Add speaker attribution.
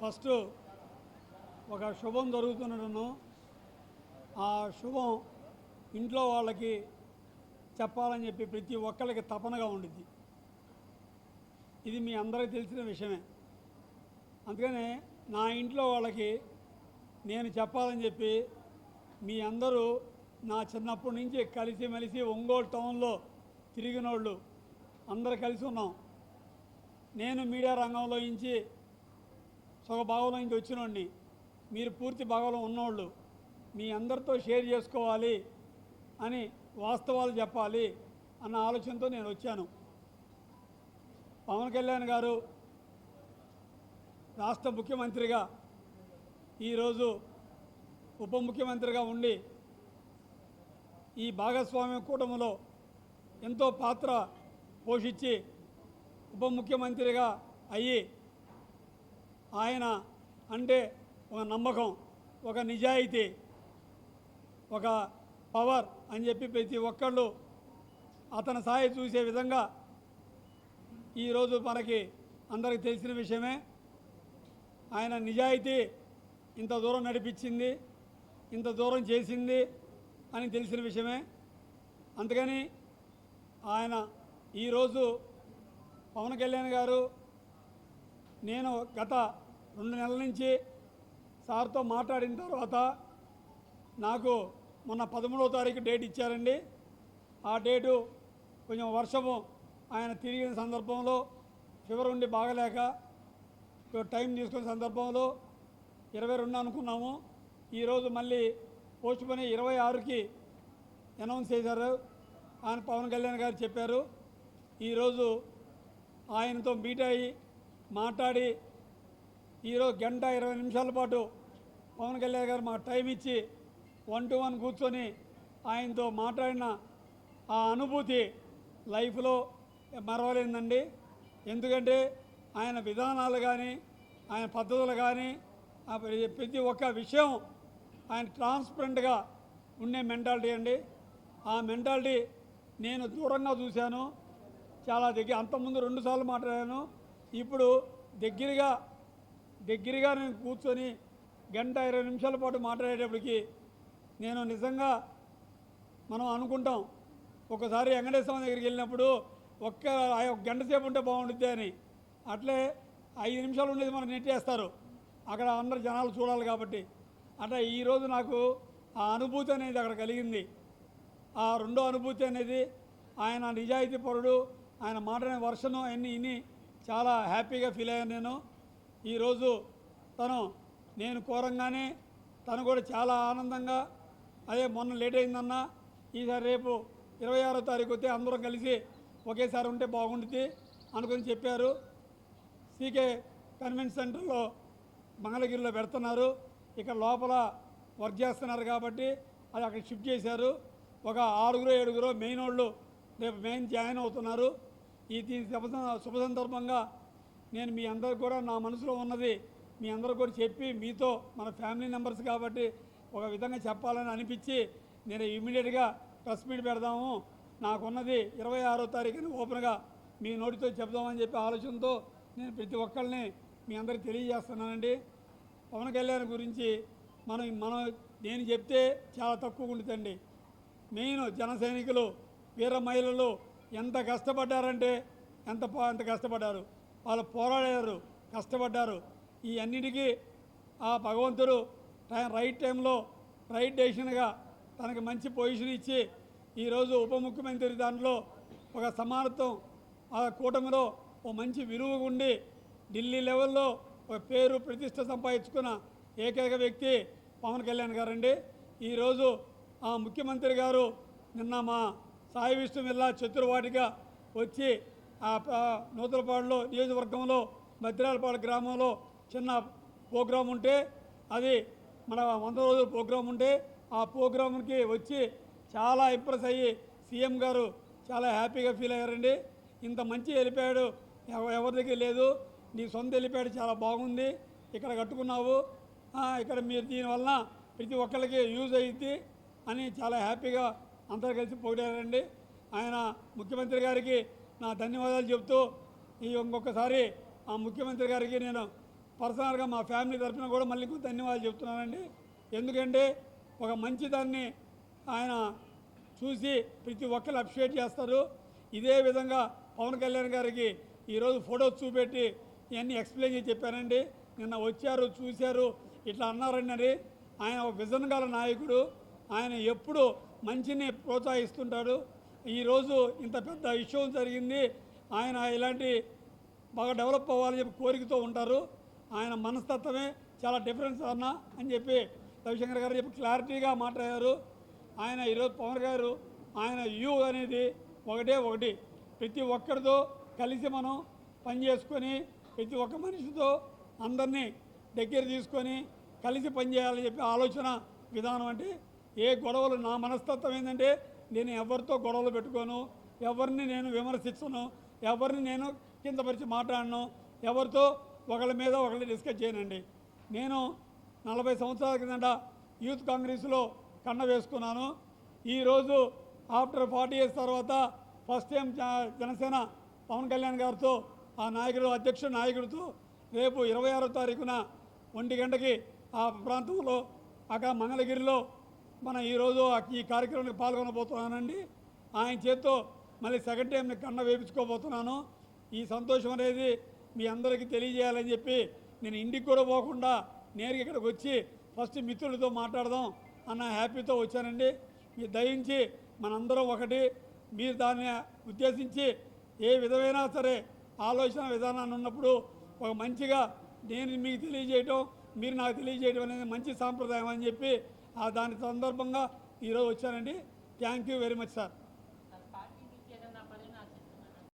Speaker 1: First ఒక శుభం జరుగుతుండను ఆ శుభం ఇంట్లో వాళ్ళకి చెప్పాలని చెప్పి ప్రతి ఒక్కరికి తపనగా ఉండిద్ది. ఇది మీ అందరికీ తెలిసిన విషయమే. అందుకనే నా ఇంట్లో వాళ్ళకి నేను చెప్పాలని చెప్పి మీ అందరూ నా చిన్నప్పటి నుంచి కలిసి మెలిసి ఒంగోలు టౌన్లో తిరిగినోళ్ళు అందరు కలిసి ఉన్నాం. నేను మీడియా రంగంలో నుంచి సగ భాగంలో నుంచి వచ్చినండి మీరు పూర్తి భాగంలో ఉన్నోళ్ళు మీ అందరితో షేర్ చేసుకోవాలి అని వాస్తవాలు చెప్పాలి అన్న ఆలోచనతో నేను వచ్చాను. పవన్ కళ్యాణ్ గారు రాష్ట్ర ముఖ్యమంత్రిగా ఈరోజు ఉప ముఖ్యమంత్రిగా ఉండి ఈ భాగస్వామ్య కూటమిలో ఎంతో పాత్ర పోషించి ఉప ముఖ్యమంత్రిగా అయ్యి ఆయన అంటే ఒక నమ్మకం ఒక నిజాయితీ ఒక పవర్ అని చెప్పి ప్రతి ఒక్కళ్ళు అతని సాయి చూసే విధంగా ఈరోజు మనకి అందరికి తెలిసిన విషయమే. ఆయన నిజాయితీ ఇంత దూరం నడిపించింది ఇంత దూరం చేసింది అని తెలిసిన విషయమే. అందుకని ఆయన ఈరోజు పవన్ కళ్యాణ్ గారు నేను గత రెండు నెలల నుంచి సార్తో మాట్లాడిన తర్వాత నాకు మొన్న పదమూడవ తారీఖు డేట్ ఇచ్చారండి. ఆ డేటు కొంచెం వర్షము ఆయన తిరిగిన సందర్భంలో ఫీవర్ ఉండి బాగలేక టైం తీసుకున్న సందర్భంలో ఇరవై రెండు అనుకున్నాము. ఈరోజు మళ్ళీ పోస్ట్ పోని ఇరవై ఆరుకి అనౌన్స్ చేశారు. ఆయన పవన్ కళ్యాణ్ గారు చెప్పారు. ఈరోజు ఆయనతో మీట్ అయ్యి మాట్లాడి ఈరోజు గంట ఇరవై నిమిషాల పాటు పవన్ కళ్యాణ్ గారు మాకు టైం ఇచ్చి వన్ టు వన్ కూర్చొని ఆయనతో మాట్లాడిన ఆ అనుభూతి లైఫ్లో మరవలేదండి. ఎందుకంటే ఆయన విధానాలు కానీ ఆయన పద్ధతులు కానీ ప్రతి- ప్రతి ఒక్క విషయం ఆయన ట్రాన్స్పరెంట్గా ఉండే మెంటాలిటీ అండి. ఆ మెంటాలిటీ నేను దూరంగా చూశాను. చాలా దగ్గర అంతకుముందు రెండుసార్లు మాట్లాడాను. ఇప్పుడు దగ్గరగా దగ్గరగా నేను కూర్చొని గంట ఇరవై నిమిషాల పాటు మాట్లాడేటప్పటికి నేను నిజంగా మనం అనుకుంటాం ఒకసారి వెంకటేశ్వర దగ్గరికి వెళ్ళినప్పుడు ఒక్క ఆ ఒక గంట సేపు ఉంటే బాగుంటుంది అని. అట్లే ఐదు నిమిషాలు ఉండేది మనం నెట్టేస్తారు అక్కడ అందరు జనాలు చూడాలి కాబట్టి. అట్లా ఈరోజు నాకు ఆ అనుభూతి అనేది అక్కడ కలిగింది. ఆ రెండో అనుభూతి అనేది ఆయన నిజాయితీ పరుడు ఆయన మాట్లాడిన వర్షను అన్నీ ఇన్ని చాలా హ్యాపీగా ఫీల్ అయ్యాను నేను. ఈరోజు తను నేను కోరంగానే తను కూడా చాలా ఆనందంగా అదే మొన్న లేట్ అయిందన్నా ఈసారి రేపు ఇరవై ఆరో తారీఖు వస్తే అందరం కలిసి ఒకేసారి ఉంటే బాగుంటుంది అనుకుని చెప్పారు. సీకే కన్వెన్షన్ సెంటర్లో మంగళగిరిలో పెడుతున్నారు. ఇక్కడ లోపల వర్క్ చేస్తున్నారు కాబట్టి అది అక్కడ షిఫ్ట్ చేశారు. ఒక ఆరుగురు ఏడుగురు మెయిన్ వాళ్ళు రేపు మెయిన్ జాయిన్ అవుతున్నారు. ఈ దీని శుభ శుభ సందర్భంగా నేను మీ అందరికి కూడా నా మనసులో ఉన్నది మీ అందరు కూడా చెప్పి మీతో మన ఫ్యామిలీ మెంబర్స్ కాబట్టి ఒక విధంగా చెప్పాలని అనిపించి నేను ఇమీడియట్గా ప్రెస్ మీట్ పెడదాము. నాకున్నది ఇరవై ఆరో తారీఖున ఓపెన్గా మీ నోటితో చెప్దామని చెప్పి ఆలోచనతో నేను ప్రతి ఒక్కరిని మీ అందరికి తెలియజేస్తున్నానండి. పవన్ కళ్యాణ్ గురించి మనం మనం నేను చెప్తే చాలా తక్కువ ఉంటుందండి. మెయిన్ జన సైనికులు వీర మహిళలు ఎంత కష్టపడ్డారంటే ఎంత ఎంత కష్టపడ్డారు? వాళ్ళు పోరాడారు కష్టపడ్డారు. ఈ అన్నిటికీ ఆ భగవంతుడు టైం రైట్ టైంలో రైట్ డెసిషన్గా తనకి మంచి పొజిషన్ ఇచ్చి ఈరోజు ఉప ముఖ్యమంత్రి దాంట్లో ఒక సమానత్వం ఆ కూటమిలో ఒక మంచి విలువ ఉండి ఢిల్లీ లెవెల్లో ఒక పేరు ప్రతిష్ట సంపాదించుకున్న ఏకైక వ్యక్తి పవన్ కళ్యాణ్ గారండి. ఈరోజు ఆ ముఖ్యమంత్రి గారు నిన్న మా సాయి విష్ణు మిల్లా చతుర్వాటిగా వచ్చి ఆ నూతలపాడులో నియోజకవర్గంలో మద్రాలపాడు గ్రామంలో చిన్న ప్రోగ్రాం ఉంటే అది మన వంద రోజుల ప్రోగ్రాం ఉంటే ఆ ప్రోగ్రాంకి వచ్చి చాలా ఇంప్రెస్ అయ్యి సీఎం గారు చాలా హ్యాపీగా ఫీల్ అయ్యారండి. ఇంత మంచి వెళ్ళిపోయాడు ఎవరి దగ్గర లేదు. నీ సొంత వెళ్ళిపోయాడు చాలా బాగుంది. ఇక్కడ కట్టుకున్నావు. ఇక్కడ మీరు దీనివల్ల ప్రతి ఒక్కరికి యూజ్ అయ్యింది అని చాలా హ్యాపీగా అందరు కలిసి పోగడారండి ఆయన ముఖ్యమంత్రి గారికి నా ధన్యవాదాలు చెబుతూ ఈ ఇంకొకసారి ఆ ముఖ్యమంత్రి గారికి నేను పర్సనల్గా మా ఫ్యామిలీ తరఫున కూడా మళ్ళీ ధన్యవాదాలు చెప్తున్నానండి ఎందుకంటే ఒక మంచి దాన్ని ఆయన చూసి ప్రతి ఒక్కరు అప్రిషియేట్ చేస్తారు. ఇదే విధంగా పవన్ కళ్యాణ్ గారికి ఈరోజు ఫోటోస్ చూపెట్టి ఇవన్నీ ఎక్స్ప్లెయిన్ చేసి చెప్పానండి. నిన్న వచ్చారు చూశారు ఇట్లా అన్నారండి. అని ఆయన ఒక విజన్ గల నాయకుడు. ఆయన ఎప్పుడు మంచిని ప్రోత్సహిస్తుంటాడు. ఈరోజు ఇంత పెద్ద ఇష్యూ జరిగింది. ఆయన ఇలాంటి బాగా డెవలప్ అవ్వాలని చెప్పి కోరికతో ఉంటారు. ఆయన మనస్తత్వమే చాలా డిఫరెన్స్ అన్న అని చెప్పి రవిశంకర్ గారు చెప్పి క్లారిటీగా మాట్లాడారు. ఆయన ఈరోజు పవన్ గారు ఆయన యూ అనేది ఒకటే ఒకటి. ప్రతి ఒక్కరితో కలిసి మనం పని చేసుకొని ప్రతి ఒక్క మనిషితో అందరినీ దగ్గర తీసుకొని కలిసి పనిచేయాలని చెప్పి ఆలోచన విధానం అంటే ఏ గొడవలు నా మనస్తత్వం ఏంటంటే నేను ఎవరితో గొడవలు పెట్టుకోను ఎవరిని నేను విమర్శించను ఎవరిని నేను కిందపరిచి మాట్లాడను ఎవరితో ఒకళ్ళ మీద ఒకళ్ళు డిస్కస్ చేయనండి. నేను నలభై సంవత్సరాల కిందట యూత్ కాంగ్రెస్లో కన్న వేసుకున్నాను. ఈరోజు ఆఫ్టర్ ఫార్టీ ఇయర్స్ తర్వాత ఫస్ట్ టైం జ- జనసేన పవన్ కళ్యాణ్ గారితో ఆ నాయకుడు అధ్యక్షుడు నాయకుడితో రేపు ఇరవై ఆరో తారీఖున ఒంటి గంటకి ఆ ప్రాంతంలో అక్కడ మంగళగిరిలో మన ఈరోజు ఆ- ఈ కార్యక్రమానికి పాల్గొనబోతున్నానండి. ఆయన చేత్తో మళ్ళీ సెకండ్ టైం కన్న వేపించుకోబోతున్నాను. ఈ సంతోషం అనేది మీ అందరికీ తెలియజేయాలని చెప్పి నేను ఇంటికి కూడా పోకుండా నేరుగా ఇక్కడికి వచ్చి ఫస్ట్ మిత్రులతో మాట్లాడదాం అన్న హ్యాపీతో వచ్చానండి. మీరు దయించి మనందరం ఒకటి మీరు దాన్ని ఉద్దేశించి ఏ విధమైనా సరే ఆలోచన విధానాన్ని ఉన్నప్పుడు ఒక మంచిగా నేను మీకు తెలియజేయటం మీరు నాకు తెలియజేయడం అనేది మంచి సాంప్రదాయం అని చెప్పి దాని సందర్భంగా ఈరోజు వచ్చానండి. Thank you very much sir